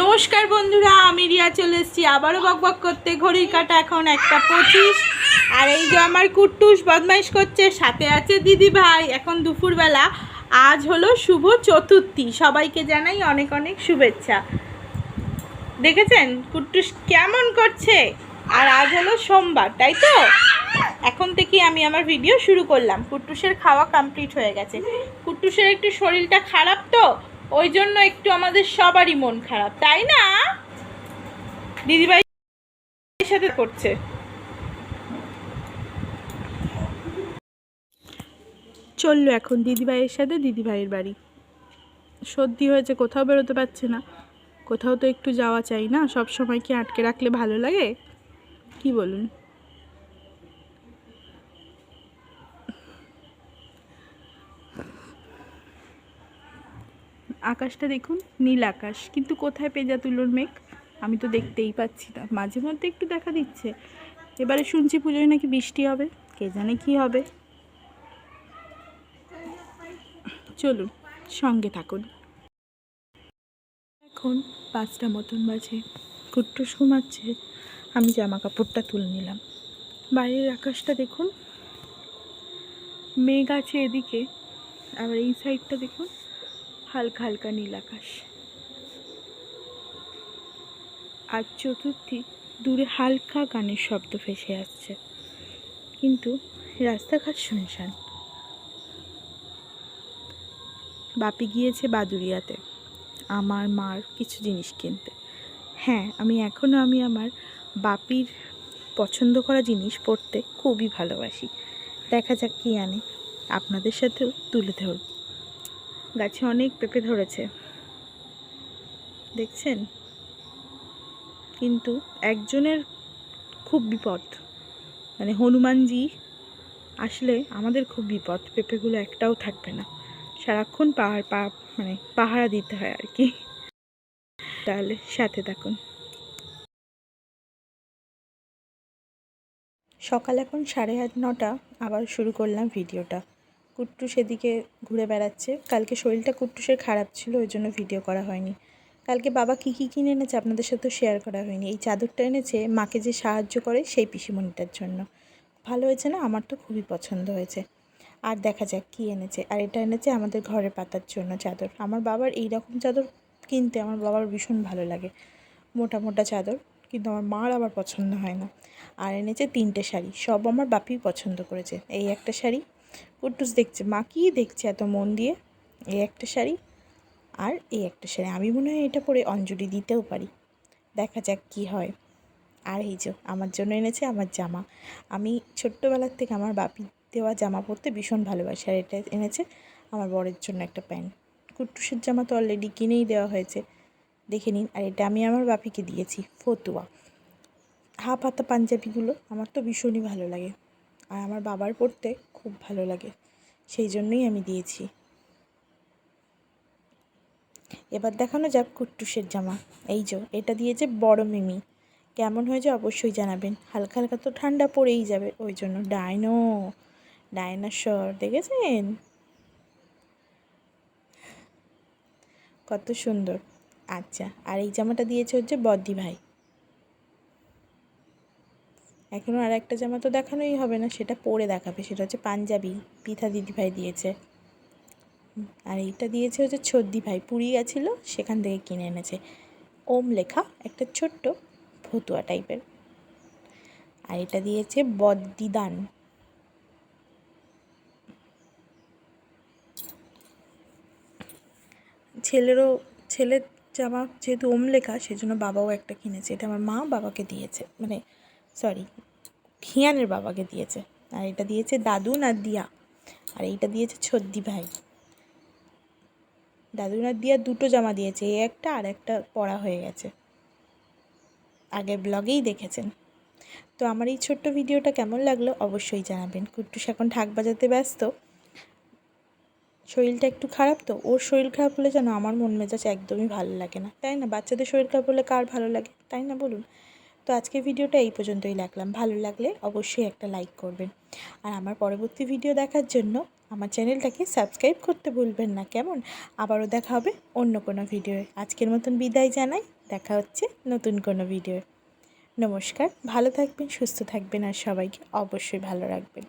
নমস্কার বন্ধুরা, আমি রিয়া চলে এসেছি। আবারও বকবক করতে। ঘড়ির কাটা এখন একটা পঁচিশ। আর এই যে আমার কুট্টুস বদমাইশ করছে, সাথে আছে দিদি ভাই। এখন দুপুরবেলা। আজ হলো শুভ চতুর্থী। সবাইকে জানাই অনেক অনেক শুভেচ্ছা। দেখেছেন? কুট্টুস কেমন করছে? আর আজ হলো সোমবার, তাই তো? এখন থেকে আমি আমার ভিডিও শুরু করলাম। কুট্টুসের খাওয়া কমপ্লিট হয়ে গেছে। কুট্টুসের একটু শরীরটা খারাপ তো? ওই জন্য একটু আমাদের সবারই মন খারাপ, তাই না? দিদিভাই সাথে করছে। চলল এখন দিদিভাইয়ের সাথে দিদিভাইয়ের বাড়ি। সর্দি হয়েছে, কোথাও বেরোতে পারছে না। কোথাও তো একটু যাওয়া চাই না, সব সময় কি আটকে রাখলে ভালো লাগে? কি বলুন? আকাশটা দেখুন, নীল আকাশ। কিন্তু কোথায় পেজা তুলোর মেঘ? আমি তো দেখতেই পাচ্ছি না। মাঝে মধ্যে একটু দেখা দিচ্ছে। এবারে শুনছি পুজোয় নাকি বৃষ্টি হবে। কে জানে কি হবে। চলুন, সঙ্গে থাকুন। এখন পাঁচটা মতন বাজে। কুট্টুস ঘুমাচ্ছে। আমি জামা কাপড়টা তুলে নিলাম। বাইরের আকাশটা দেখুন। মেঘ আছে এদিকে। আবার এই সাইডটা দেখুন। হালকা হালকা নীল আকাশ। আর চতুর্থী দূরে হালকা গানের শব্দ ভেসে আসছে। কিন্তু রাস্তাঘাট শুনশান। বাপি গিয়েছে বাদুরিয়াতে আমার মার কিছু জিনিস কিনতে। হ্যাঁ আমি এখনও আমি আমার বাপির পছন্দ করা জিনিস পড়তে খুবই ভালোবাসি। দেখা যাক কী আনে। আপনাদের সাথেও তুলে ধরব। গাছে অনেক পেঁপে ধরেছে। দেখছেন? কিন্তু একজনের খুব বিপদ। মানে হনুমানজি আসলে আমাদের খুব বিপদ, পেঁপেগুলো একটাও থাকবে না। সারাক্ষণ পাহাড়, পা মানে পাহারা দিতে হয় আর কি। তাহলে সাথে থাকুন। সকাল এখন সাড়ে আট, নটা, আবার শুরু করলাম ভিডিওটা। কুট্টু সেদিকে ঘুরে বেড়াচ্ছে। কালকে শরীরটা কুট্টুসের খারাপ ছিল, ওই জন্য ভিডিও করা হয়নি। কালকে বাবা কী কী কিনে এনেছে আপনাদের সাথে শেয়ার করা হয়নি। এই চাদরটা এনেছে, মাকে যে সাহায্য করে সেই পিসিমণিটার জন্য। ভালো হয়েছে না? আমার তো খুবই পছন্দ হয়েছে। আর দেখা যাক কী এনেছে। আর এটা এনেছে আমাদের ঘরে পাতার জন্য চাদর। আমার বাবার এই রকম চাদর কিনতে আমার বাবার ভীষণ ভালো লাগে। মোটা মোটা চাদর, কিন্তু আমার মার আবার পছন্দ হয় না। আর এনেছে তিনটে শাড়ি, সব আমার বাপি পছন্দ করেছে। এই একটা শাড়ি কুট্টুস দেখছে মা কী দেখছে এত মন দিয়ে, এই একটা শাড়ি আর এই একটা শাড়ি। আমি মনে হয় এটা পরে অঞ্জলি দিতেও পারি। দেখা যাক কী হয়। আর এই যে, আমার জন্য এনেছে আমার জামা। আমি ছোট্টবেলার থেকে আমার বাপি দেওয়া জামা পরতে ভীষণ ভালোবাসি, আর এটা এনেছে আমার বরের জন্য একটা প্যান্ট। কুট্টুসের জামা তো অলরেডি কিনেই দেওয়া হয়েছে। দেখে নিন, আর এটা আমি আমার বাপিকে দিয়েছি, ফতুয়া। হাফ হাতা পাঞ্জাবিগুলো, আমার তো ভীষণই ভালো লাগে। আর আমার বাবার পরতে খুব ভালো লাগে। সেই জন্যই আমি দিয়েছি। এবার দেখানো যাক কুট্টুসের জামা। এই যে, এটা দিয়েছে বড় মিমি। কেমন হয়েছে অবশ্যই জানাবেন। হালকা হালকা তো ঠান্ডা পড়েই যাবে, ওই জন্য ডাইনো ডাইনোসর দেখেছেন? কত সুন্দর। আচ্ছা আর এই জামাটা দিয়েছে হচ্ছে বদ্দি ভাই। এখনও আর একটা জামা তো দেখানোই হবে না, সেটা পরে দেখাবে, সেটা হচ্ছে পাঞ্জাবি পিঠা দিদিভাই দিয়েছে। আর এইটা দিয়েছে হচ্ছে ছদ্দি ভাই পুরী গেছিল, সেখান থেকে কিনে এনেছে। ওম লেখা, একটা ছোট্ট ফতুয়া টাইপের। আর এটা দিয়েছে বদ্দিদান ছেলেরও, ছেলের জামা যেহেতু ওম লেখা, সেজন্য বাবাও একটা কিনেছে। এটা আমার মা বাবাকে দিয়েছে মানে সরি খিয়ানের বাবাকে দিয়েছে। আর এটা দিয়েছে দাদু না দিয়া? আর এইটা দিয়েছে ছদ্দি ভাই। দাদু না দিয়া দুটো জামা দিয়েছে এই একটা আর একটা পরা হয়ে গেছে। আগের ব্লগেই দেখেছেন। তো আমার এই ছোট্ট ভিডিওটা কেমন লাগল অবশ্যই জানাবেন। কুট্টুস এখন ঢাক বাজাতে ব্যস্ত। শরীরটা একটু খারাপ তো? ওর শরীর খারাপ হলে যেন আমার মন মেজাজ একদমই ভালো লাগে না। তাই না? বাচ্চাদের শরীর খারাপ হলে কার ভালো লাগে? তাই না বলুন? তো আজকে ভিডিওটা এই পর্যন্তই লাগলাম। ভালো লাগলে অবশ্যই একটা লাইক করবেন। আর আমার পরবর্তী ভিডিও দেখার জন্য আমার চ্যানেলটাকে সাবস্ক্রাইব করতে ভুলবেন না। কেমন? আবারও দেখা হবে অন্য কোনো ভিডিওয়ে আজকের মতন বিদায় জানাই। দেখা হচ্ছে নতুন কোনো ভিডিও নমস্কার। ভালো থাকবেন, সুস্থ থাকবেন আর সবাইকে অবশ্যই ভালো রাখবেন।